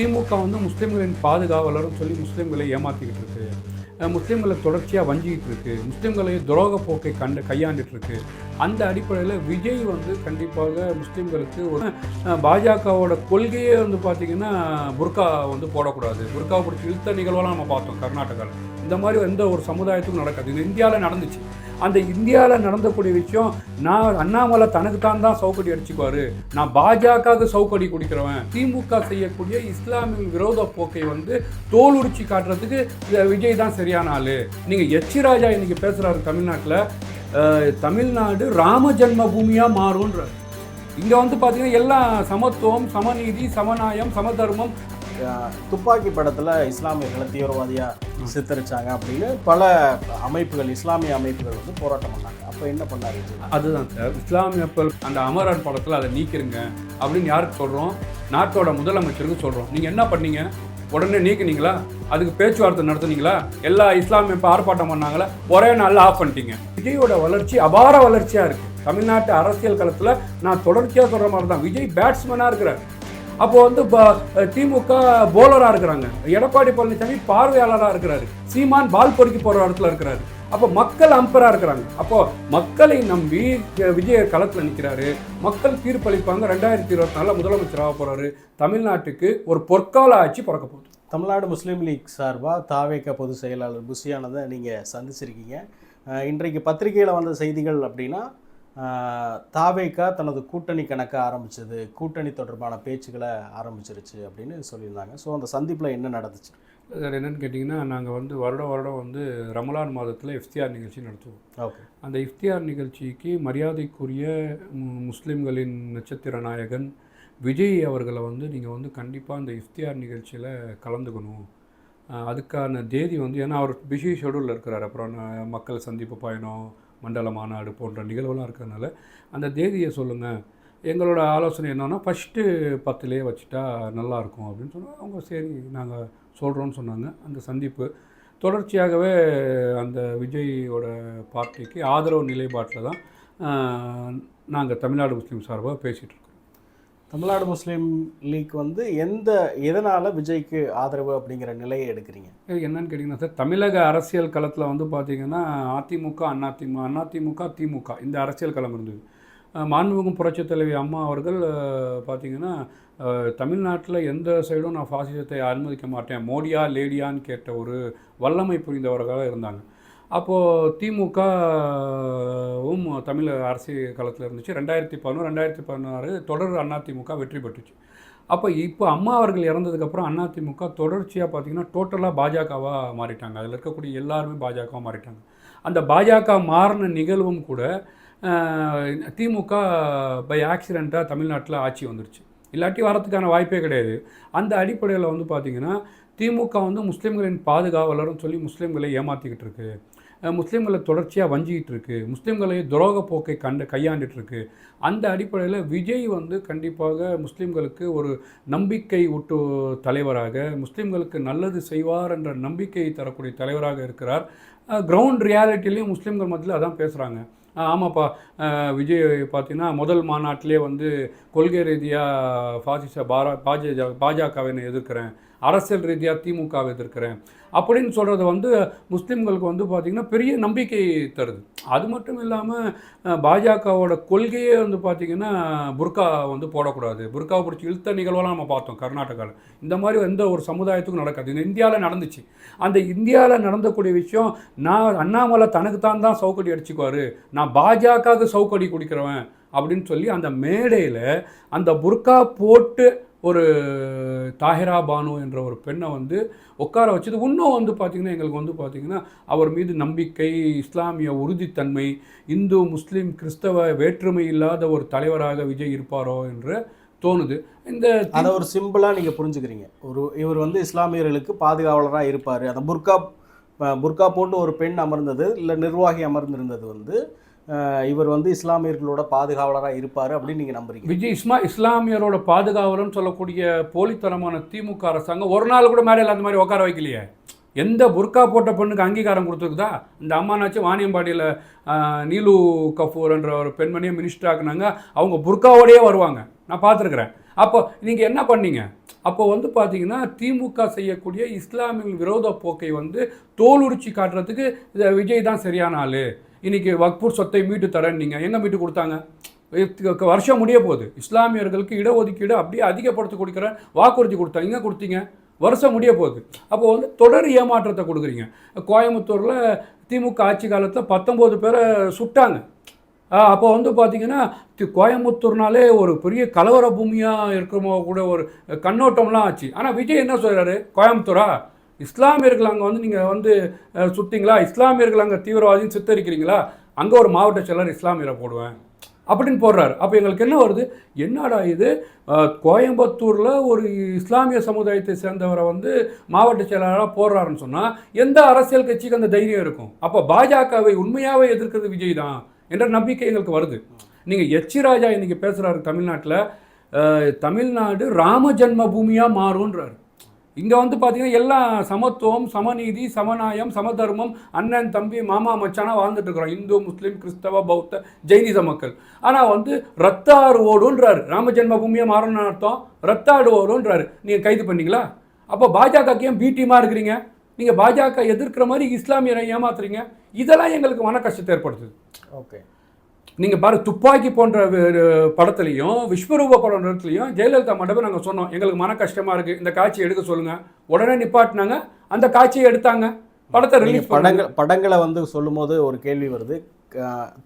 திமுக வந்து முஸ்லீம்களின் பாதுகாவலரும் சொல்லி முஸ்லீம்களை ஏமாற்றிக்கிட்டு இருக்கு. முஸ்லீம்களை தொடர்ச்சியாக வஞ்சிக்கிட்டு இருக்கு. முஸ்லீம்களை துரோக போக்கை கண்டு கையாண்டுட்டு இருக்கு. அந்த அடிப்படையில் விஜய் வந்து கண்டிப்பாக முஸ்லீம்களுக்கு ஒரு பாஜகவோட கொள்கையே வந்து பார்த்திங்கன்னா புர்கா வந்து போடக்கூடாது. புர்கா பிடிச்சி இழுத்த நிகழ்வெல்லாம் நம்ம பார்த்தோம் கர்நாடகாவில் இந்த மாதிரி எந்த ஒரு சமுதாயத்துக்கும் நடக்காது. இது இந்தியாவில் நடந்துச்சு. அந்த இந்தியாவில் நடந்தக்கூடிய விஷயம் நான் அண்ணாமலை தனக்கு தான் சவுக்கடி அடிச்சுக்குவாரு. நான் பாஜகவுக்கு சவுக்கடி குடிக்கிறவன். திமுக செய்யக்கூடிய இஸ்லாமிய விரோத போக்கை வந்து தோல் காட்டுறதுக்கு இந்த விஜய் தான் சரியான ஆள். நீங்கள் எச்சி ராஜா இன்னைக்கு பேசுகிறாரு தமிழ்நாட்டில் தமிழ்நாடு ராம ஜென்ம பூமியாக மாறும்ன்ற இங்கே வந்து பார்த்தீங்கன்னா எல்லாம் சமத்துவம் சமநீதி சமநாயம் சமதர்மம் துப்பாக்கி படத்தில் இஸ்லாமியர்களை தீவிரவாதியாக சித்தரிச்சாங்க அப்படின்னு பல அமைப்புகள் இஸ்லாமிய அமைப்புகள் வந்து போராட்டம் பண்ணாங்க. அப்போ என்ன பண்ணாரு அதுதான் சார். இஸ்லாமிய அந்த அமரான் படத்தில் அதை நீக்கிருங்க அப்படின்னு யாருக்கு சொல்கிறோம் நாட்டோட முதலமைச்சருக்கு சொல்கிறோம் நீங்கள் என்ன பண்ணீங்க? உடனே நீக்கினீங்களா? அதுக்கு பேச்சுவார்த்தை நடத்துனீங்களா? எல்லா இஸ்லாமிய இப்போ ஆர்ப்பாட்டம் பண்ணாங்களா? ஒரே நாளில் ஆஃப் பண்ணிட்டீங்க. விஜயோட வளர்ச்சி அபார வளர்ச்சியாக இருக்குது தமிழ்நாட்டு அரசியல் களத்தில் நான் தொடர்ச்சியாக சொல்கிற மாதிரி தான் விஜய் பேட்ஸ்மேனாக இருக்கிறார். அப்போ வந்து ப- திமுக போலராக இருக்கிறாங்க. எடப்பாடி பழனிசாமி பார்வையாளராக இருக்கிறாரு. சீமான் பால் பொறுக்கி போகிற இடத்துல இருக்கிறாரு. அப்போ மக்கள் அம்பராக இருக்கிறாங்க. அப்போ மக்களை நம்பி விஜய களத்தில் நிற்கிறாரு மக்கள் தீர்ப்பளிப்பாங்க. ரெண்டாயிரத்தி இருபத்தி நாலில் முதலமைச்சராக போகிறாரு தமிழ்நாட்டுக்கு ஒரு பொற்கால ஆட்சி பிறக்க போகுது. தமிழ்நாடு முஸ்லீம் லீக் சார்பாக தாவேக பொதுச் செயலாளர் புசியானதை நீங்கள் சந்திச்சிருக்கீங்க. இன்றைக்கு பத்திரிகையில் வந்த செய்திகள் அப்படின்னா அஹ் தாவேகா தனது கூட்டணி கணக்க ஆரம்பிச்சது. கூட்டணி தொடர்பான பேச்சுக்களை ஆரம்பிச்சிருச்சு அப்படின்னு சொல்லியிருந்தாங்க. ஸோ அந்த சந்திப்பில் என்ன நடந்துச்சு? சார் என்னன்னு கேட்டிங்கன்னா நாங்கள் வந்து வருடம் வருடம் வந்து ரமலான் மாதத்தில் இஃப்தியார் நிகழ்ச்சி நடத்துவோம். ஓகே. அந்த இஃப்தியார் நிகழ்ச்சிக்கு மரியாதைக்குரிய முஸ்லிம்களின் நட்சத்திர நாயகன் விஜய் அவர்களை வந்து நீங்கள் வந்து கண்டிப்பாக அந்த இஃப்தியார் நிகழ்ச்சியில் கலந்துக்கணும். அதுக்கான தேதி வந்து ஏன்னா அவர் பிஸி ஷெடியூலில் இருக்கிறார். அப்புறம் மக்கள் சந்திப்பு பயணம் மண்டல மாநாடு போன்ற நிகழ்வுலாம் இருக்கிறதுனால அந்த தேதியை சொல்லுங்கள் எங்களோட ஆலோசனை என்னென்னா ஃபஸ்ட்டு பத்துலேயே வச்சுட்டா நல்லாயிருக்கும் அப்படின்னு சொன்னால் அவங்க சரி நாங்கள் சொல்கிறோன்னு சொன்னாங்க. அந்த சந்திப்பு தொடர்ச்சியாகவே அந்த விஜயோட பார்ட்டிக்கு ஆதரவு நிலைப்பாட்டில் தான் நாங்கள் தமிழ்நாடு முஸ்லீம் சார்பாக பேசிகிட்ருக்கோம் தமிழ்நாடு முஸ்லீம் லீக் வந்து எந்த எதனால் விஜய்க்கு ஆதரவு அப்படிங்கிற நிலையை எடுக்கிறீங்க? என்னன்னு கேட்டிங்கன்னா சார் தமிழக அரசியல் களத்தில் வந்து பார்த்தீங்கன்னா அதிமுக அதிமுக அதிமுக திமுக இந்த அரசியல் களம் இருந்தது. அஹ் மாண்புமிகு புரட்சித் தலைவி அம்மா அவர்கள் பார்த்திங்கன்னா பார்த்தீங்கன்னா தமிழ்நாட்டில் எந்த சைடும் நான் ஃபாசிசத்தை அனுமதிக்க மாட்டேன். மோடியா லேடியான்னு கேட்ட ஒரு வல்லமை புரிந்தவர்களாக இருந்தாங்க. அப்போது திமுகவும் தமிழ் அரசியல் காலத்தில் இருந்துச்சு. ரெண்டாயிரத்தி பதினொன்று ரெண்டாயிரத்தி பதினாறு தொடர் அதிமுக வெற்றி பெற்றுச்சு. அப்போ இப்போ அம்மா அவர்கள் இறந்ததுக்கப்புறம் அதிமுக தொடர்ச்சியாக பார்த்தீங்கன்னா டோட்டலாக பாஜகவாக மாறிட்டாங்க. அதில் இருக்கக்கூடிய எல்லாருமே பாஜகவாக மாறிட்டாங்க. அந்த பாஜக மாறின நிகழ்வும் கூட திமுக பை ஆக்சிடெண்ட்டாக தமிழ்நாட்டில் ஆட்சி வந்துருச்சு. இல்லாட்டி வரத்துக்கான வாய்ப்பே கிடையாது. அந்த அடிப்படையில் வந்து பார்த்திங்கன்னா திமுக வந்து முஸ்லீம்களின் பாதுகாவலர்னு சொல்லி முஸ்லீம்களை ஏமாற்றிக்கிட்டு இருக்குது முஸ்லீம்களை தொடர்ச்சியாக வஞ்சிக்கிட்டு இருக்கு முஸ்லீம்களை துரோக போக்கை கண்டு கையாண்டுட்டு இருக்கு அந்த அடிப்படையில் விஜய் வந்து கண்டிப்பாக முஸ்லீம்களுக்கு ஒரு நம்பிக்கை ஊட்டு தலைவராக முஸ்லீம்களுக்கு நல்லது செய்வார் என்ற நம்பிக்கை தரக்கூடிய தலைவராக இருக்கிறார். கிரவுண்ட் ரியாலிட்டிலையும் முஸ்லீம்கள் மத்தியில் அதான் பேசுகிறாங்க ஆமாப்பா விஜய் பார்த்தீங்கன்னா முதல் மாநாட்டிலே வந்து கொள்கை ரீதியாக பாசிச பாரா பாஜக பாஜகவை நான் எதிர்க்கிறேன். அரசியல் ரீதியாக திமுகவை எதிர்க்கிறேன். அப்படின்னு சொல்கிறது வந்து முஸ்லீம்களுக்கு வந்து பார்த்திங்கன்னா பெரிய நம்பிக்கை தருது. அது மட்டும் இல்லாமல் பாஜகவோட கொள்கையே வந்து பார்த்திங்கன்னா புர்கா வந்து போடக்கூடாது. புர்காவை பிடிச்சி இழுத்த நிகழ்வெல்லாம் நம்ம பார்த்தோம் கர்நாடகாவில் இந்த மாதிரி எந்த ஒரு சமுதாயத்துக்கும் நடக்காது. இந்த இந்தியாவில் நடந்துச்சு. அந்த இந்தியாவில் நடந்தக்கூடிய விஷயம் நான் அண்ணாமலை தனக்கு தான் தான் சவுக்கடி அடிச்சுக்குவார். நான் பாஜகவுக்கு சவுக்கடி குடிக்கிறவன் அப்படின்னு சொல்லி அந்த மேடையில் அந்த புர்கா போட்டு ஒரு தாஹிரா பானு என்ற ஒரு பெண்ணை வந்து உட்கார வச்சது. இன்னும் வந்து பார்த்திங்கன்னா எங்களுக்கு வந்து பார்த்திங்கன்னா அவர் மீது நம்பிக்கை இஸ்லாமிய உறுதித்தன்மை இந்து முஸ்லீம் கிறிஸ்தவ வேற்றுமை இல்லாத ஒரு தலைவராக விஜய் இருப்பாரோ என்று தோணுது. இந்த அதை ஒரு சிம்பிளாக நீங்கள் புரிஞ்சுக்கிறீங்க. ஒரு இவர் வந்து இஸ்லாமியர்களுக்கு பாதுகாவலராக இருப்பார். அந்த புர்கா புர்கா போட்டு ஒரு பெண் அமர்ந்தது இல்லை நிர்வாகி அமர்ந்திருந்தது வந்து இவர் வந்து இஸ்லாமியர்களோட பாதுகாவலராக இருப்பார் அப்படின்னு நீங்கள் நம்புறீங்க. விஜய் இஸ்மா இஸ்லாமியரோட பாதுகாவலர்னு சொல்லக்கூடிய போலித்தனமான திமுக அரசாங்கம் ஒரு நாள் கூட மேடையில் அந்த மாதிரி உட்கார வைக்கலையே. எந்த புர்கா போட்ட பெண்ணுக்கு அங்கீகாரம் கொடுத்துருக்குதா? இந்த அம்மானாச்சும் வாணியம்பாடியில் நீலு கஃபூர் என்ற ஒரு பெண்மணியை மினிஸ்டர் ஆக்குனாங்க. அவங்க புர்காவோடயே வருவாங்க. நான் பார்த்துருக்குறேன். அப்போ நீங்கள் என்ன பண்ணீங்க? அப்போ வந்து பார்த்தீங்கன்னா திமுக செய்யக்கூடிய இஸ்லாமிய விரோத போக்கை வந்து தோலுரிச்சி காட்டுறதுக்கு இந்த விஜய் தான் சரியான ஆள். இன்றைக்கி வக்பூர் சொத்தை மீட்டு தரேன் நீங்கள் எங்கே மீட்டு கொடுத்தாங்க? வருஷம் முடிய போகுது. இஸ்லாமியர்களுக்கு இடஒதுக்கீடு அப்படியே அதிகப்படுத்தி கொடுக்குற வாக்குறுதி கொடுத்தாங்க எங்கே கொடுத்தீங்க? வருஷம் முடிய போகுது. அப்போது வந்து தொடர் ஏமாற்றத்தை கொடுக்குறீங்க. கோயம்புத்தூரில் திமுக ஆட்சி காலத்தில் பத்தொம்போது பேரை சுட்டாங்க. அப்போ வந்து பார்த்தீங்கன்னா தி- கோயம்புத்தூர்னாலே ஒரு பெரிய கலவர பூமியாக இருக்கிறமோ கூட ஒரு கண்ணோட்டம்லாம் ஆச்சு. ஆனால் விஜய் என்ன சொல்கிறாரு கோயம்புத்தூரா? இஸ்லாமியர்கள் அங்கே வந்து நீங்கள் வந்து அஹ், சுட்டிங்களா? இஸ்லாமியர்கள் அங்கே தீவிரவாதின்னு சித்தரிக்கிறீங்களா? அங்கே ஒரு மாவட்ட செயலர் இஸ்லாமியரை போடுவேன். அப்படின்னு போடுறாரு. அப்போ எங்களுக்கு என்ன வருது? என்னடா இது? கோயம்புத்தூரில் ஒரு இஸ்லாமிய சமுதாயத்தை சேர்ந்தவரை வந்து மாவட்ட செயலாளராக போடுறாருன்னு சொன்னால் எந்த அரசியல் கட்சிக்கு அந்த தைரியம் இருக்கும்? அப்போ பாஜகவை உண்மையாகவே எதிர்க்கிறது விஜய் தான் என்ற நம்பிக்கை எங்களுக்கு வருது. நீங்கள் எச்சி ராஜா இன்றைக்கி பேசுகிறாரு தமிழ்நாட்டில். தமிழ்நாடு ராம ஜன்ம பூமியாக மாறுன்றாரு இங்கே வந்து பார்த்தீங்கன்னா எல்லாம் சமத்துவம் சமநீதி சமநாயம் சமதர்மம் அண்ணன் தம்பி மாமா மச்சானா வாழ்ந்துட்டு இருக்கிறோம் இந்து முஸ்லீம் கிறிஸ்தவ பௌத்த ஜெயினிச மக்கள். ஆனால் வந்து ரத்தாறு ஓடுன்றாரு ராம ஜென்ம பூமியாக மாறணும்னு அர்த்தம். ரத்தாடு ஓடுன்றாரு நீங்கள் கைது பண்ணீங்களா? அப்போ பாஜகக்கு ஏன் பி இருக்கிறீங்க. நீங்கள் பாஜக எதிர்க்கிற மாதிரி இஸ்லாமியரை ஏமாத்துறீங்க. இதெல்லாம் எங்களுக்கு மன கஷ்டத்தை ஏற்படுத்துது. ஓகே. நீங்கள் பாரு துப்பாக்கி போன்ற படத்துலையும் விஸ்வரூப படத்துலையும் ஜெயலலிதா மண்டபம் நாங்கள் சொன்னோம். எங்களுக்கு மன கஷ்டமாக இருக்குது இந்த காட்சி எடுக்க சொல்லுங்கள் உடனே நிப்பாட்டினாங்க. அந்த காட்சியை எடுத்தாங்க. படத்தை ரிலீஸ் படங்கள் படங்களை வந்து சொல்லும்போது ஒரு கேள்வி வருது.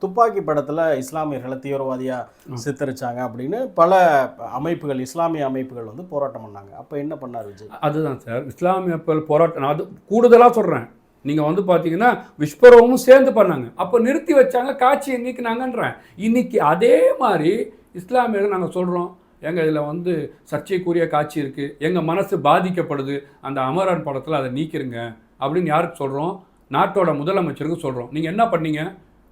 துப்பாக்கி படத்துல இஸ்லாமியர்களை தீவிரவாதியா சித்தரிச்சாங்க அப்படின்னு பல அமைப்புகள் இஸ்லாமிய அமைப்புகள் வந்து போராட்டம் பண்ணாங்க. அப்ப என்ன பண்ணார் விஜய்? அதுதான் சார். இஸ்லாமிய போராட்டம் அது கூடுதலாக சொல்கிறேன் நீங்கள் வந்து பார்த்தீங்கன்னா விஸ்வரூபமும் சேர்ந்து பண்ணாங்க. அப்போ நிறுத்தி வச்சாங்க காட்சியை நீக்கினாங்கன்றேன். இன்னைக்கு அதே மாதிரி இஸ்லாமியர்கள் நாங்கள் சொல்கிறோம் எங்கள் இதில் வந்து சர்ச்சைக்குரிய காட்சி இருக்குது எங்கள் மனசு பாதிக்கப்படுது. அந்த அமரன் படத்தில் அதை நீக்கிருங்க அப்படின்னு யாருக்கு சொல்கிறோம் நாட்டோட முதலமைச்சருக்கு சொல்கிறோம் நீங்கள் என்ன பண்ணீங்க?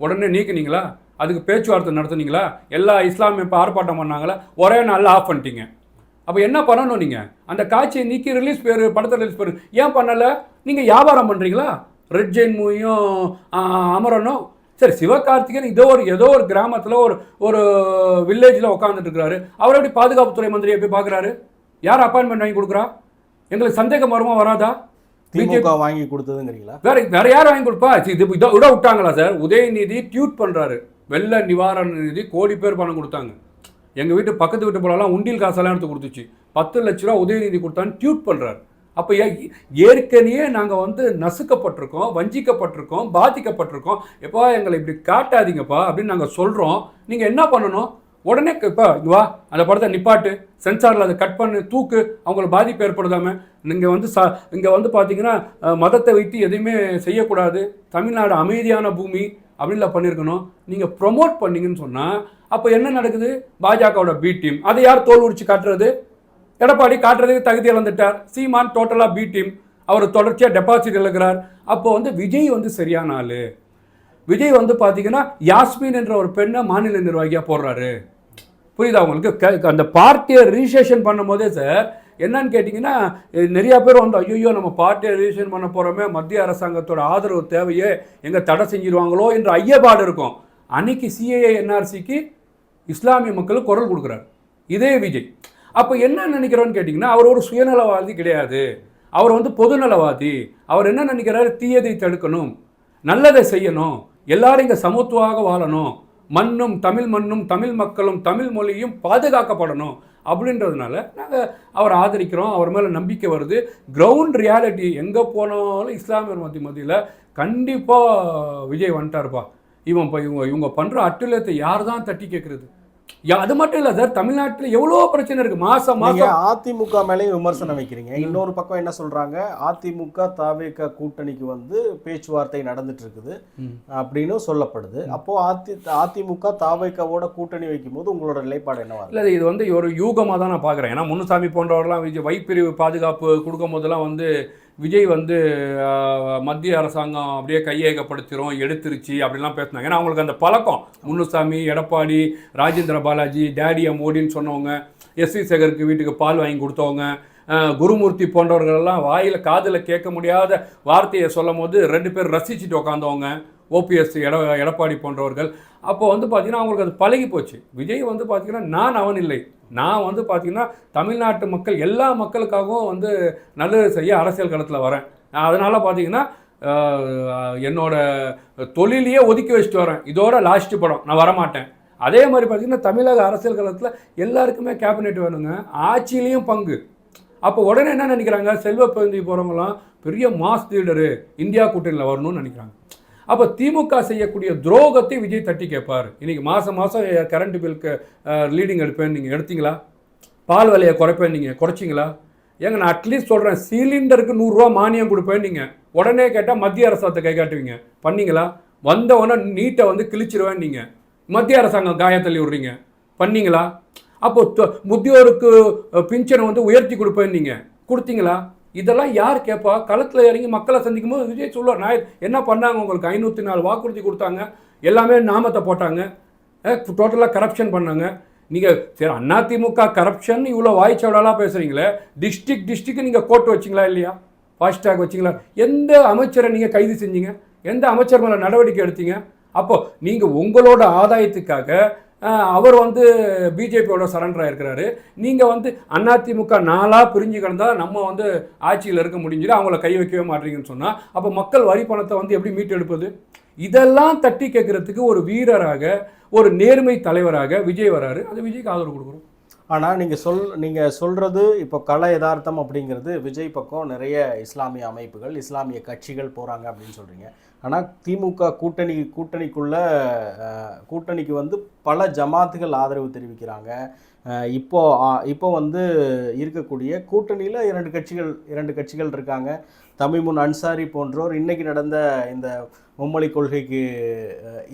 உடனே நீக்கினீங்களா? அதுக்கு பேச்சுவார்த்தை நடத்துனீங்களா? எல்லா இஸ்லாமிய இப்போ ஆர்ப்பாட்டம் பண்ணாங்களா? ஒரே நாளில் ஆஃப் பண்ணிட்டீங்க. அப்போ என்ன பண்ணணும் நீங்கள் அந்த காட்சியை நீக்கி ரிலீஸ் பேர் படத்தை ரிலீஸ் பேர் ஏன் பண்ணலை? நீங்கள் வியாபாரம் பண்ணுறீங்களா ரெட் ஜெயின் மூவியும் அமரனும் சரி சிவகார்த்திகேயன் இதோ ஒரு ஏதோ ஒரு கிராமத்தில் ஒரு ஒரு வில்லேஜில் உட்காந்துட்டு இருக்கிறாரு. அவர் எப்படி பாதுகாப்புத்துறை மந்திரியை போய் பார்க்குறாரு? யார் அப்பாயின்மெண்ட் வாங்கி கொடுக்குறா? எங்களுக்கு சந்தேகம் வருமா வராதா? திமுக வாங்கி கொடுத்ததுங்கிறீங்களா? வேற வேற யார் வாங்கி கொடுப்பா? இது இதோ விட விட்டாங்களா சார்? உதயநிதி டியூட் பண்றாரு. வெள்ள நிவாரண நிதி கோடி பேர் பணம் கொடுத்தாங்க. எங்கள் வீட்டு பக்கத்து வீட்டு போலலாம் உண்டியல் காசெல்லாம் எடுத்து கொடுத்துச்சு. பத்து லட்ச ரூபா உதயநிதி கொடுத்தான்னு டியூட் பண்ணுறாரு அப்போ ஏற்கனவே நாங்கள் வந்து நசுக்கப்பட்டிருக்கோம் வஞ்சிக்கப்பட்டிருக்கோம் பாதிக்கப்பட்டிருக்கோம். எப்பா எங்களை இப்படி காட்டாதீங்கப்பா அப்படின்னு நாங்கள் சொல்கிறோம் நீங்கள் என்ன பண்ணணும்? உடனே இப்போ வா அந்த படத்தை நிப்பாட்டு. சென்சாரில் அதை கட் பண்ணு தூக்கு. அவங்களுக்கு பாதிப்பு ஏற்படுதாம நீங்கள் வந்து சா இங்கே வந்து பார்த்தீங்கன்னா மதத்தை வைத்து எதையுமே செய்யக்கூடாது. தமிழ்நாடு அமைதியான பூமி. அப்படின்லாம் பண்ணியிருக்கணும் நீங்கள் ப்ரொமோட் பண்ணீங்கன்னு சொன்னால் அப்போ என்ன நடக்குது? பாஜகவோட பி டீம் அதை யார் தோல் உரிச்சு காட்டுறது? எடப்பாடி காட்டுறதுக்கு தகுதி இழந்துட்டார். சீமான் டோட்டலாக பி டீம் அவர் தொடர்ச்சியாக டெபாசிட் இழக்கிறார். அப்போ வந்து விஜய் வந்து சரியான ஆள். விஜய் வந்து பார்த்தீங்கன்னா யாஸ்மின் என்ற ஒரு பெண்ணை மாநில நிர்வாகியாக போடுறாரு. புரியுதா உங்களுக்கு? க- அந்த பார்ட்டியை ரிஜிஸ்ட்ரேஷன் பண்ணும்போதே சார் என்னன்னு கேட்டிங்கன்னா நிறையா பேர் வந்து ஐயோ நம்ம பார்ட்டியை ரிஜிஸ்ட்ரேஷன் பண்ண போகிறோமே மத்திய அரசாங்கத்தோட ஆதரவு தேவையே எங்கே தடை செஞ்சிருவாங்களோ என்ற ஐயப்பாடு இருக்கும். அன்னைக்கு சிஏஏ என்ஆர்சிக்கு இஸ்லாமிய மக்களுக்கு குரல் கொடுக்குறாரு. இதே விஜய். அப்போ என்ன நினைக்கிறோன்னு கேட்டிங்கன்னா அவர் ஒரு சுயநலவாதி கிடையாது. அவர் வந்து பொதுநலவாதி அவர் என்ன நினைக்கிறாரு? தீயதை தடுக்கணும். நல்லதை செய்யணும். எல்லாரும் இங்கே சமத்துவாக வாழணும். மண்ணும் தமிழ் மண்ணும் தமிழ் மக்களும் தமிழ் மொழியும் பாதுகாக்கப்படணும். அப்படின்றதுனால நாங்கள் அவரை ஆதரிக்கிறோம். அவர் மேலே நம்பிக்கை வருது. கிரவுண்ட் ரியாலிட்டி எங்கே போனாலும் இஸ்லாமியர் மத்தி மத்தியில் கண்டிப்பாக விஜய் வந்துட்டார்ப்பா. இவன் இப்போ இவங்க இவங்க பண்ணுற அட்டுலத்தை யார் தான் தட்டி கேட்குறது அது மட்டும் இல்லை சார் தமிழ்நாட்டில் எவ்வளோ பிரச்சனை இருக்குது மாதம் நீங்க மாதம் அதிமுக மேலேயும் விமர்சனம் வைக்கிறீங்க. இன்னொரு பக்கம் என்ன சொல்றாங்க? அதிமுக தாவேக கூட்டணிக்கு வந்து பேச்சுவார்த்தை நடந்துட்டு இருக்குது. அப்படின்னு சொல்லப்படுது. அப்போ அதி அதிமுக தாவேக்காவோட கூட்டணி வைக்கும்போது உங்களோட நிலைப்பாடு என்னவா இருக்கு? இல்லை இது வந்து ஒரு யூகமாக தான் நான் பார்க்குறேன் ஏன்னா முனுசாமி போன்றவர்கள்லாம் விஜய் வைப்பிரிவு பாதுகாப்பு கொடுக்கும் போதெல்லாம் வந்து விஜய் வந்து மத்திய அரசாங்கம் அப்படியே கையேகப்படுத்திடும் எடுத்துருச்சு அப்படிலாம் பேசினாங்க. ஏன்னா அவங்களுக்கு அந்த பழக்கம். முன்னுசாமி எடப்பாடி ராஜேந்திர பாலாஜி டேடியா மோடின்னு சொன்னவங்க எஸ் வி சேகருக்கு வீட்டுக்கு பால் வாங்கி கொடுத்தவங்க குருமூர்த்தி போன்றவர்களெல்லாம் வாயில் காதில் கேட்க முடியாத வார்த்தையை சொல்லும் போது ரெண்டு பேர் ரசிச்சுட்டு உட்காந்தவங்க ஓபிஎஸ் எட எடப்பாடி போன்றவர்கள். அப்போ வந்து பார்த்திங்கன்னா அவங்களுக்கு அது பழகி போச்சு விஜய் வந்து பார்த்திங்கன்னா நான் அவன் இல்லை. நான் வந்து பார்த்தீங்கன்னா தமிழ்நாட்டு மக்கள் எல்லா மக்களுக்காகவும் வந்து நல்லது செய்ய அரசியல் களத்தில் வரேன். அதனால் பார்த்தீங்கன்னா என்னோட தொழிலையே ஒதுக்கி வச்சுட்டு வரேன். இதோட லாஸ்ட்டு படம். நான் வரமாட்டேன். அதே மாதிரி பார்த்தீங்கன்னா தமிழக அரசியல் களத்தில் எல்லாருக்குமே கேபினெட் வேணுங்க. ஆட்சியிலையும் பங்கு. அப்போ உடனே என்ன நினைக்கிறாங்க? செல்வ பிறந்தி போகிறவங்களாம் பெரிய மாஸ் லீடரு இந்தியா கூட்டணியில் வரணும்னு நினைக்கிறாங்க. அப்போ திமுக செய்யக்கூடிய துரோகத்தை விஜய் தட்டி கேட்பார். இன்றைக்கி மாதம் மாதம் கரண்ட் பில்க்கு லீடிங் எடுப்பேன் நீங்கள் எடுத்தீங்களா? பால் விலையை குறைப்பேன் நீங்கள் குறைச்சிங்களா? ஏங்க நான் அட்லீஸ்ட் சொல்கிறேன் சிலிண்டருக்கு நூறுரூவா மானியம் கொடுப்பேன் நீங்கள் உடனே கேட்டால் மத்திய அரசாங்கத்தை கை காட்டுவீங்க. பண்ணீங்களா? வந்த உடனே நீட்டை வந்து கிழிச்சிருவேன் நீங்கள் மத்திய அரசாங்கம் காயத்தள்ளி விடுறீங்க. பண்ணீங்களா? அப்போ முதியோருக்கு பிஞ்சனை வந்து உயர்த்தி கொடுப்பேன் நீங்கள் கொடுத்தீங்களா? இதெல்லாம் யார் கேட்பா களத்தில் இறங்கி மக்களை சந்திக்கும் போது விஜய் சொல்லுவார் நான் என்ன பண்ணாங்க உங்களுக்கு? ஐநூற்றி நாலு வாக்குறுதி கொடுத்தாங்க. எல்லாமே நாமத்தை போட்டாங்க. டோட்டலாக கரப்ஷன் பண்ணாங்க. நீங்கள் சரி அதிமுக கரப்ஷன் இவ்வளோ வாய்ச்சவடாலாம் பேசுகிறீங்களே டிஸ்ட்ரிக் டிஸ்ட்ரிக்கு நீங்கள் கோர்ட் வச்சிங்களா இல்லையா? ஃபாஸ்டாக் வச்சிங்களா? எந்த அமைச்சரை நீங்கள் கைது செஞ்சீங்க? எந்த அமைச்சர் மேலே நடவடிக்கை எடுத்தீங்க? அப்போ நீங்கள் உங்களோட ஆதாயத்துக்காக அவர் வந்து பிஜேபியோட சரண்டர் ஆயிருக்கிறாரு. நீங்கள் வந்து அதிமுக நாளாக பிரிஞ்சு கிடந்தால் நம்ம வந்து ஆட்சியில் இருக்க முடிஞ்சுது அவங்கள கை வைக்கவே மாட்டீங்கன்னு சொன்னால் அப்போ மக்கள் வரி பணத்தை வந்து எப்படி மீட்டெடுப்பது இதெல்லாம் தட்டி கேட்குறதுக்கு ஒரு வீரராக ஒரு நேர்மை தலைவராக விஜய் வராரு. அது விஜய்க்கு ஆதரவு கொடுக்குறோம். ஆனால் நீங்கள் சொல் நீங்கள் சொல்கிறது இப்போ கல யதார்த்தம் அப்படிங்கிறது விஜய் பக்கம் நிறைய இஸ்லாமிய அமைப்புகள் இஸ்லாமிய கட்சிகள் போகிறாங்க அப்படின்னு சொல்கிறீங்க ஆனால் திமுக கூட்டணி கூட்டணிக்குள்ள கூட்டணிக்கு வந்து பல ஜமாத்துகள் ஆதரவு தெரிவிக்கிறாங்க. இப்போ இப்போ வந்து இருக்கக்கூடிய கூட்டணியில் இரண்டு கட்சிகள் இரண்டு கட்சிகள் இருக்காங்க. தமிமுன் அன்சாரி போன்றோர் இன்னைக்கு நடந்த இந்த மும்மொழி கொள்கைக்கு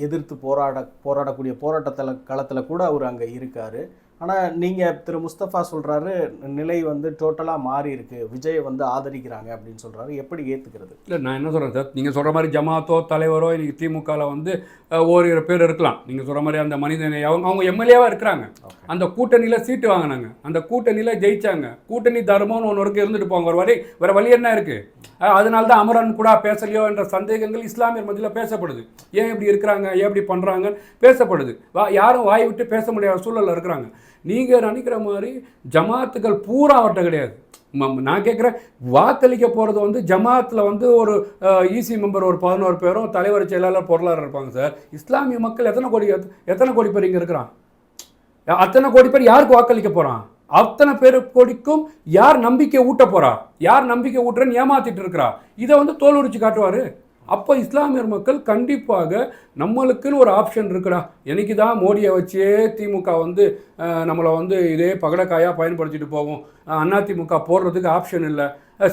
எதிர்த்து போராட போராடக்கூடிய போராட்டத்தில் களத்தில் கூட அவர் அங்கே இருக்கார். ஆனால் நீங்கள் திரு. முஸ்தபா சொல்கிறாரு நிலை வந்து டோட்டலாக மாறி இருக்கு. விஜயை வந்து ஆதரிக்கிறாங்க அப்படின்னு சொல்கிறாரு எப்படி ஏற்றுக்கிறது இல்லை நான் என்ன சொல்கிறேன் சார்? நீங்கள் சொல்கிற மாதிரி ஜமாத்தோ தலைவரோ இன்னைக்கு திமுகவில் வந்து ஓரிரு பேர் இருக்கலாம். நீங்கள் சொல்கிற மாதிரி அந்த மனிதனை அவங்க அவங்க எம்எல்ஏவாக இருக்கிறாங்க. அந்த கூட்டணியில் சீட்டு வாங்கினாங்க. அந்த கூட்டணியில் ஜெயிச்சாங்க. கூட்டணி தர்மம்னு ஒன்று இருக்கு இருந்துட்டு போங்க ஒரு வழி வேறு வழி என்ன இருக்குது அதனால தான் அமரன் கூட பேசலையோ என்ற சந்தேகங்கள் இஸ்லாமியர் மத்தியில் பேசப்படுது. ஏன் இப்படி இருக்கிறாங்க? ஏன் இப்படி பண்ணுறாங்கன்னு பேசப்படுது. வா யாரும் வாய் விட்டு பேச முடியாத சூழலில் இருக்கிறாங்க. நீங்கள் நினைக்கிற மாதிரி ஜமாத்துகள் பூரா அவர்கிட்ட கிடையாது. நான் கேட்குறேன் வாக்களிக்க போகிறது வந்து ஜமாத்தில் வந்து ஒரு இசி மெம்பர் ஒரு பதினோரு பேரும் தலைவர் செயலாளர் பொருளாளர் இருப்பாங்க சார். இஸ்லாமிய மக்கள் எத்தனை கோடி எத்தனை கோடி பேர் இங்கே இருக்கிறான்? அத்தனை கோடி பேர் யாருக்கு வாக்களிக்க போகிறான் அத்தனை பேர் கோடிக்கும் யார் நம்பிக்கை ஊட்ட போறா? யார் நம்பிக்கை ஊட்டுறன்னு ஏமாத்திட்டு இருக்கிறா? இதை வந்து தோல் உரிச்சு காட்டுவார். அப்போ இஸ்லாமியர் மக்கள் கண்டிப்பாக நம்மளுக்குன்னு ஒரு ஆப்ஷன் இருக்குடா. என்னைக்கு தான் மோடியை வச்சே திமுக வந்து நம்மளை வந்து இதே பகடக்காயாக பயன்படுத்திட்டு போவோம். அண்ணா திமுக போடுறதுக்கு ஆப்ஷன் இல்லை.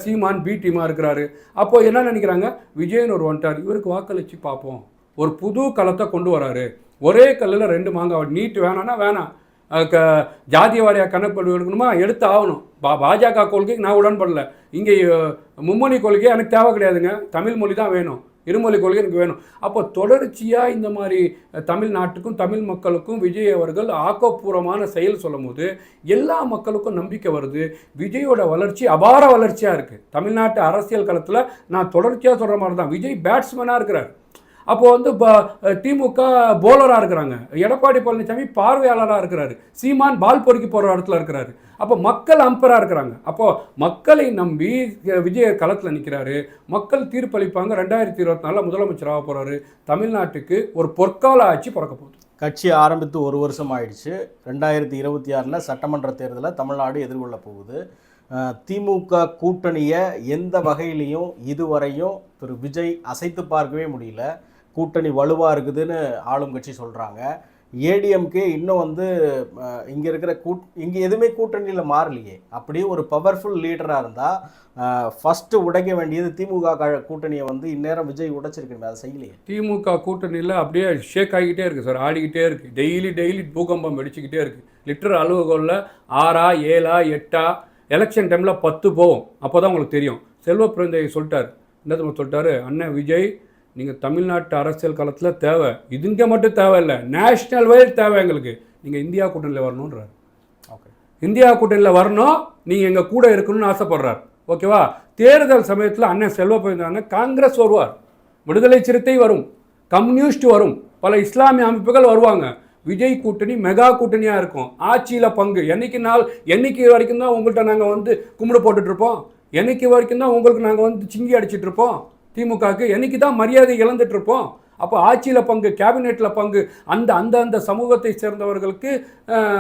சீமான் பி டீமாக இருக்கிறாரு. அப்போ என்ன நினைக்கிறாங்க? விஜயன் ஒரு வந்துட்டார். இவருக்கு வாக்களிச்சு பார்ப்போம். ஒரு புது களத்தை கொண்டு வராரு. ஒரே கல்லில் ரெண்டு மாங்காய் நீட் வேணான்னா வேணாம். க ஜாதியவாரியாக கணக்கு எடுக்கணுமா எடுத்து ஆகணும். பா பாஜக கொள்கைக்கு நான் உடன்படலை. இங்கே மும்மொழி கொள்கை எனக்கு தேவை கிடையாதுங்க. தமிழ் மொழி தான் வேணும். இருமொழி கொள்கை எனக்கு வேணும். அப்போ தொடர்ச்சியாக இந்த மாதிரி தமிழ்நாட்டுக்கும் தமிழ் மக்களுக்கும் விஜய் அவர்கள் ஆக்கப்பூர்வமான செயல் சொல்லும்போது எல்லா மக்களுக்கும் நம்பிக்கை வருது. விஜயோட வளர்ச்சி அபார வளர்ச்சியாக இருக்குது தமிழ்நாட்டு அரசியல் களத்தில் நான் தொடர்ச்சியாக சொல்கிற மாதிரி தான். விஜய் பேட்ஸ்மேனாக இருக்கிறார். அப்போது வந்து ப- திமுக போலராக இருக்கிறாங்க. எடப்பாடி பழனிசாமி பார்வையாளராக இருக்கிறாரு. சீமான் பால் பொறுக்கி போகிற இடத்துல இருக்கிறாரு. அப்போ மக்கள் அம்பராக இருக்கிறாங்க. அப்போது மக்களை நம்பி விஜய் களத்தில் நிற்கிறாரு மக்கள் தீர்ப்பளிப்பாங்க. ரெண்டாயிரத்தி இருபத்தி நாலில் முதலமைச்சராக போகிறாரு தமிழ்நாட்டுக்கு ஒரு பொற்கால ஆட்சி பிறக்க போகுது. கட்சி ஆரம்பித்து ஒரு வருஷம் ஆயிடுச்சு. ரெண்டாயிரத்தி இருபத்தி ஆறில் சட்டமன்ற தேர்தலில் தமிழ்நாடு எதிர்கொள்ள போகுது. திமுக கூட்டணியை எந்த வகையிலையும் இதுவரையும் திரு விஜய் அசைத்து பார்க்கவே முடியல. கூட்டணி வலுவாக இருக்குதுன்னு ஆளும் கட்சி சொல்கிறாங்க ஏடிஎம்கே இன்னும் வந்து இங்கே இருக்கிற கூட் இங்கே எதுவுமே கூட்டணியில் மாறலையே. அப்படியே ஒரு பவர்ஃபுல் லீடராக இருந்தால் ஃபஸ்ட்டு உடைக்க வேண்டியது திமுக க- கூட்டணியை வந்து இந்நேரம் விஜய் உடைச்சிருக்கணுமே அதை செய்யலையே? திமுக கூட்டணியில் அப்படியே ஷேக் ஆகிக்கிட்டே இருக்குது சார் ஆடிக்கிட்டே இருக்குது டெய்லி டெய்லி பூகம்பம் வெடிச்சுக்கிட்டே இருக்குது லிட்டர் அளவுகோலில் ஆறா ஏழா எட்டா எலெக்ஷன் டைமில் பத்து போகும். அப்போ தான் உங்களுக்கு தெரியும். செல்வ பிறந்தை சொல்லிட்டார். என்ன சொல்லிட்டாரு? அண்ணன் விஜய் நீங்கள் தமிழ்நாட்டு அரசியல் காலத்தில் தேவை. இதுங்க மட்டும் தேவையில்லை. நேஷ்னல் வைட் தேவை எங்களுக்கு. நீங்கள் இந்தியா கூட்டணியில் வரணுன்றார் ஓகே இந்தியா கூட்டணியில் வரணும். நீங்கள் எங்கள் கூட இருக்கணும்னு ஆசைப்படுறார். ஓகேவா தேர்தல் சமயத்தில் அண்ணன் செல்வ பிறந்தாங்க காங்கிரஸ் வருவார். விடுதலை சிறுத்தை வரும். கம்யூனிஸ்ட் வரும். பல இஸ்லாமிய அமைப்புகள் வருவாங்க. விஜய் கூட்டணி மெகா கூட்டணியாக இருக்கும். ஆட்சியில் பங்கு. என்னைக்கு நாள் என்னைக்கு வரைக்கும் தான் உங்கள்கிட்ட நாங்கள் வந்து கும்பிடு போட்டுட்டு இருப்போம். என்னைக்கு வரைக்கும் தான் உங்களுக்கு நாங்கள் வந்து சிங்கி அடிச்சிட்டு இருப்போம். திமுகவுக்கு என்னைக்கு தான் மரியாதை இழந்துட்டு இருப்போம் அப்போ ஆட்சியில் பங்கு கேபினெட்டில் பங்கு அந்த அந்தந்த சமூகத்தை சேர்ந்தவர்களுக்கு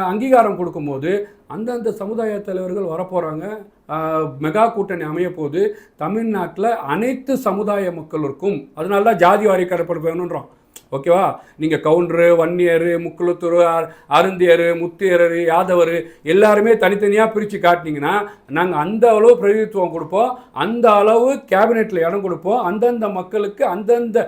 அங்கீகாரம் கொடுக்கும்போது அந்தந்த சமுதாய தலைவர்கள் வரப்போகிறாங்க மெகா கூட்டணி அமைய போது தமிழ்நாட்டில் அனைத்து சமுதாய மக்களுக்கும் அதனால தான் ஜாதி வாரி கருப்பெடுப்பு வேணுன்றோம் ஓகேவா? நீங்கள் கவுண்டரு வன்னியர் முக்குளத்தூர் அருந்தியர் முத்தியர் யாதவர் எல்லாருமே தனித்தனியாக பிரித்து காட்டினீங்கன்னா நாங்கள் அந்த அளவு பிரதிநிதித்துவம் கொடுப்போம். அந்த அளவு கேபினெட்டில் இடம் கொடுப்போம். அந்தந்த மக்களுக்கு அந்தந்த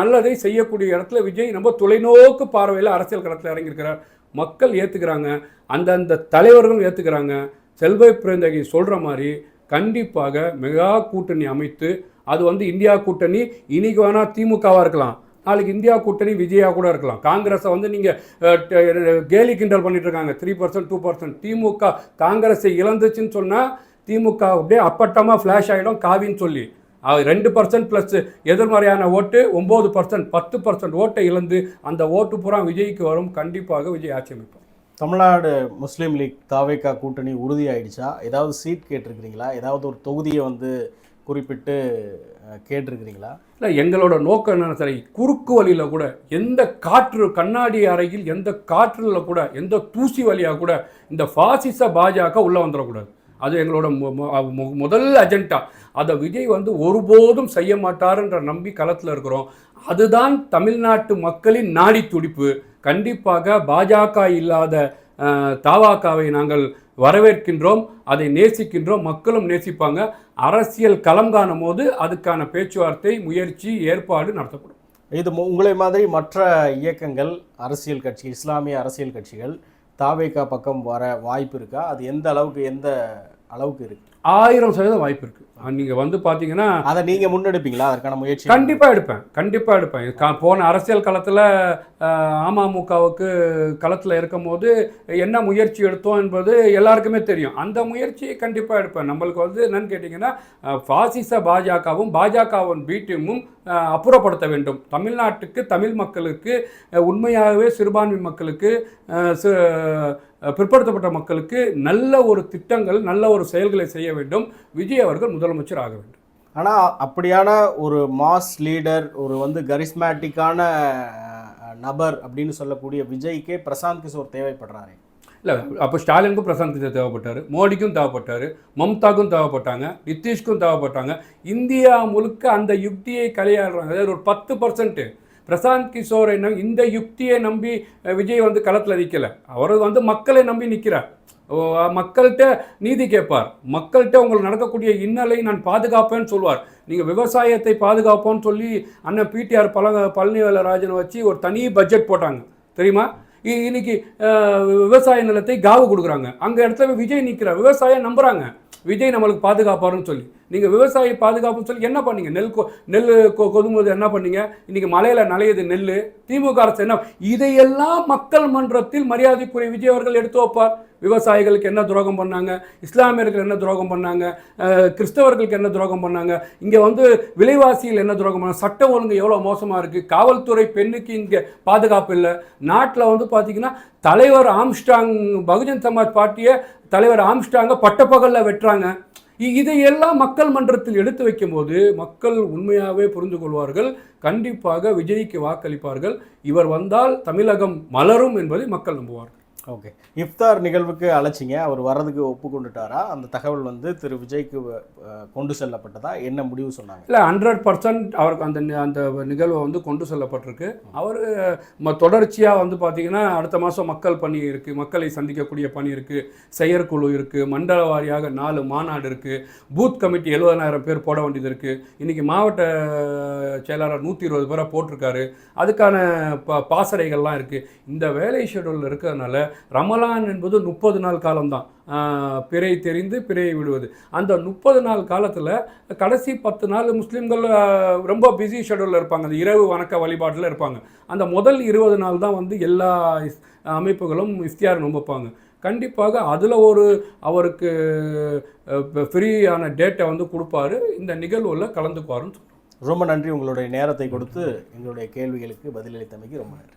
நல்லதை செய்யக்கூடிய இடத்துல விஜய் நம்ம தொலைநோக்கு பார்வையில் அரசியல் களத்தில் இறங்கியிருக்கிறார். மக்கள் ஏற்றுக்கிறாங்க அந்தந்த தலைவர்களும் ஏற்றுக்கிறாங்க செல்வ பிறந்தகை சொல்கிற மாதிரி கண்டிப்பாக மெகா கூட்டணி அமைத்து அது வந்து இந்தியா கூட்டணி இன்னைக்கு வேணால் திமுகவாக இருக்கலாம். நாளைக்கு இந்தியா கூட்டணி விஜயா கூட இருக்கலாம். காங்கிரஸை வந்து நீங்கள் கேலி கிண்டல் பண்ணிட்டு இருக்காங்க three percent two percent DMK காங்கிரஸை இழந்துச்சுன்னு சொன்னால் திமுக அப்படியே அப்பட்டமாக ஃப்ளாஷ் ஆகிடும் காவின்னு சொல்லி. ரெண்டு பர்சன்ட் ப்ளஸ் எதிர்மறையான ஓட்டு ஒம்பது பர்சன்ட் பத்து பர்சன்ட் ஓட்டை இழந்து அந்த ஓட்டு புறம் விஜய்க்கு வரும். கண்டிப்பாக விஜய் ஆட்சி தமிழ்நாடு முஸ்லீம் லீக் தாவேக்கா கூட்டணி உறுதியாயிடுச்சா? ஏதாவது சீட் கேட்டிருக்கிறீங்களா? ஏதாவது ஒரு தொகுதியை வந்து குறிப்பிட்டு கேட்டிருக்கிறீங்களா? இல்லை எங்களோட நோக்கம் என்னென்ன சரி குறுக்கு வழியில் கூட எந்த காற்று கண்ணாடி அறையில் எந்த காற்றில் கூட எந்த தூசி வழியாக கூட இந்த ஃபாசிச பாஜக உள்ளே வந்துடக்கூடாது. அது எங்களோட முதல் அஜெண்டா அதை விஜய் வந்து ஒருபோதும் செய்ய மாட்டாருன்ற நம்பி களத்தில் இருக்கிறோம். அதுதான் தமிழ்நாட்டு மக்களின் நாடி துடிப்பு கண்டிப்பாக பாஜக இல்லாத தாவாக்காவை நாங்கள் வரவேற்கின்றோம் அதை நேசிக்கின்றோம் மக்களும் நேசிப்பாங்க. அரசியல் களம் காணும் போது அதுக்கான பேச்சுவார்த்தை முயற்சி ஏற்பாடு நடத்தப்படும். இது உங்களை மாதிரி மற்ற இயக்கங்கள் அரசியல் கட்சி இஸ்லாமிய அரசியல் கட்சிகள் தாவேக்கா பக்கம் வர வாய்ப்பு இருக்கா? அது எந்த அளவுக்கு எந்த அளவுக்கு இருக்குது ஆயிரம் சதவீதம் வாய்ப்பு இருக்கு. நீங்கள் வந்து பார்த்தீங்கன்னா அதை நீங்க முன்னெடுப்பீங்களா? அதற்கான முயற்சி கண்டிப்பாக எடுப்பேன். கண்டிப்பாக எடுப்பேன். போன அரசியல் களத்தில் அமமுகவுக்கு களத்தில் இருக்கும்போது என்ன முயற்சி எடுத்தோம் என்பது எல்லாருக்குமே தெரியும். அந்த முயற்சியை கண்டிப்பாக எடுப்பேன். நம்மளுக்கு வந்து என்னன்னு கேட்டிங்கன்னா பாசிச பாஜகவும் பாஜகவின் பி டீமும் அப்புறப்படுத்த வேண்டும். தமிழ்நாட்டுக்கு தமிழ் மக்களுக்கு உண்மையாகவே சிறுபான்மை மக்களுக்கு பிற்படுத்தப்பட்ட மக்களுக்கு நல்ல ஒரு திட்டங்கள் நல்ல ஒரு செயல்களை செய்ய வேண்டும். விஜய் அவர்கள் முதலமைச்சர் ஆக வேண்டும். ஆனா அப்படியான ஒரு மாஸ் லீடர் ஒரு வந்து கரிஸ்மேட்டிக்கான நபர் அப்படின்னு சொல்லக்கூடிய விஜய்க்கே பிரசாந்த் கிஷோர் தேவைப்படுறாரு. இல்லை அப்போ ஸ்டாலினுக்கும் பிரசாந்த் கிஷோர் தேவைப்பட்டார் மோடிக்கும் தேவைப்பட்டார் மம்தாக்கும் தேவைப்பட்டாங்க நிதிஷ்க்கும் தேவைப்பட்டாங்க. இந்தியா முழுக்க அந்த யுக்தியை கையாளுறாங்க அதாவது ஒரு பத்து பர்சன்ட்டு பிரசாந்த் கிஷோரை நம் இந்த யுக்தியை நம்பி விஜய் வந்து களத்தில் நிற்கலை அவர் வந்து மக்களை நம்பி நிற்கிறார் ஓ, மக்கள்கிட்ட நீதி கேட்பார். மக்கள்கிட்ட உங்களுக்கு நடக்கக்கூடிய இன்னலை நான் பாதுகாப்பேன்னு சொல்வார். நீங்கள் விவசாயத்தை பாதுகாப்போன்னு சொல்லி அண்ணன் பிடிஆர் பழ பழனிவேலராஜனை வச்சு ஒரு தனி பட்ஜெட் போட்டாங்க. தெரியுமா? இ- இன்னைக்கு விவசாய நிலத்தை காவு கொடுக்குறாங்க. அங்கே இடத்துல விஜய் நிற்கிறார் விவசாயம் நம்புகிறாங்க விஜய் நம்மளுக்கு பாதுகாப்பாருன்னு சொல்லி. நீங்கள் விவசாயி பாதுகாப்புன்னு சொல்லி என்ன பண்ணீங்க? நெல் கொ நெல் கொதும்போது என்ன பண்ணீங்க? இன்றைக்கி மலையில் நலையுது நெல் திமுக அரசு என்ன இதையெல்லாம் மக்கள் மன்றத்தில் மரியாதைக்குரிய விஜய் அவர்கள் எடுத்து வைப்பார். விவசாயிகளுக்கு என்ன துரோகம் பண்ணாங்க? இஸ்லாமியர்கள் என்ன துரோகம் பண்ணாங்க? கிறிஸ்தவர்களுக்கு என்ன துரோகம் பண்ணாங்க? இங்கே வந்து விலைவாசியில் என்ன துரோகம் பண்ணாங்க? சட்டம் ஒழுங்கு எவ்வளோ மோசமாக இருக்குது காவல்துறை பெண்ணுக்கு இங்கே பாதுகாப்பு இல்லை. நாட்டில் வந்து பார்த்தீங்கன்னா தலைவர் ஆம்ஸ்டாங் பகுஜன் சமாஜ் பார்ட்டியை தலைவர் ஆம்ஸ்டாங்கை பட்டப்பகலில் வெட்டுறாங்க. இதையெல்லாம் மக்கள் மன்றத்தில் எடுத்து வைக்கும்போது மக்கள் உண்மையாகவே புரிந்து கொள்வார்கள் கண்டிப்பாக விஜய்க்கு வாக்களிப்பார்கள். இவர் வந்தால் தமிழகம் மலரும் என்பதை மக்கள் நம்புவார்கள். ஓகே. இஃப்தார் நிகழ்வுக்கு அழைச்சிங்க. அவர் வர்றதுக்கு ஒப்புக்கொண்டுட்டாரா? அந்த தகவல் வந்து திரு. விஜய்க்கு கொண்டு செல்லப்பட்டதா? என்ன முடிவு சொன்னாங்க? இல்லை ஹண்ட்ரட் பர்சன்ட் அவருக்கு அந்த அந்த நிகழ்வை வந்து கொண்டு செல்லப்பட்டிருக்கு. அவர் தொடர்ச்சியாக வந்து பார்த்தீங்கன்னா அடுத்த மாதம் மக்கள் பணி இருக்குது மக்களை சந்திக்கக்கூடிய பணி இருக்குது செயற்குழு இருக்குது மண்டல வாரியாக நாலு மாநாடு இருக்குது பூத் கமிட்டி எழுபதனாயிரம் பேர் போட வேண்டியது இருக்குது இன்றைக்கி மாவட்ட செயலாளர் நூற்றி இருபது பேரை போட்டிருக்காரு. அதுக்கான ப பாசறைகள்லாம் இருக்குது இந்த வேலை ஷெடியூலில் இருக்கிறதுனால ரமலான் என்பது முப்பது நாள் காலம்தான். பிறை தெரிந்து பிறையை விடுவது. அந்த முப்பது நாள் காலத்தில் கடைசி பத்து நாள் முஸ்லீம்கள் ரொம்ப பிஸி ஷெடியூலில் இருப்பாங்க. அந்த இரவு வணக்க வழிபாட்டில் இருப்பாங்க. அந்த முதல் இருபது நாள் தான் வந்து எல்லா அமைப்புகளும் இஃப்தியார் நம்பப்பாங்க கண்டிப்பாக அதில் ஒரு அவருக்கு ஃப்ரீயான டேட்டை வந்து கொடுப்பாரு. இந்த நிகழ்வில் கலந்துக்குவாருன்னு சொல்றோம். ரொம்ப நன்றி உங்களுடைய நேரத்தை கொடுத்து எங்களுடைய கேள்விகளுக்கு பதிலளித்தமைக்கு ரொம்ப நன்றி.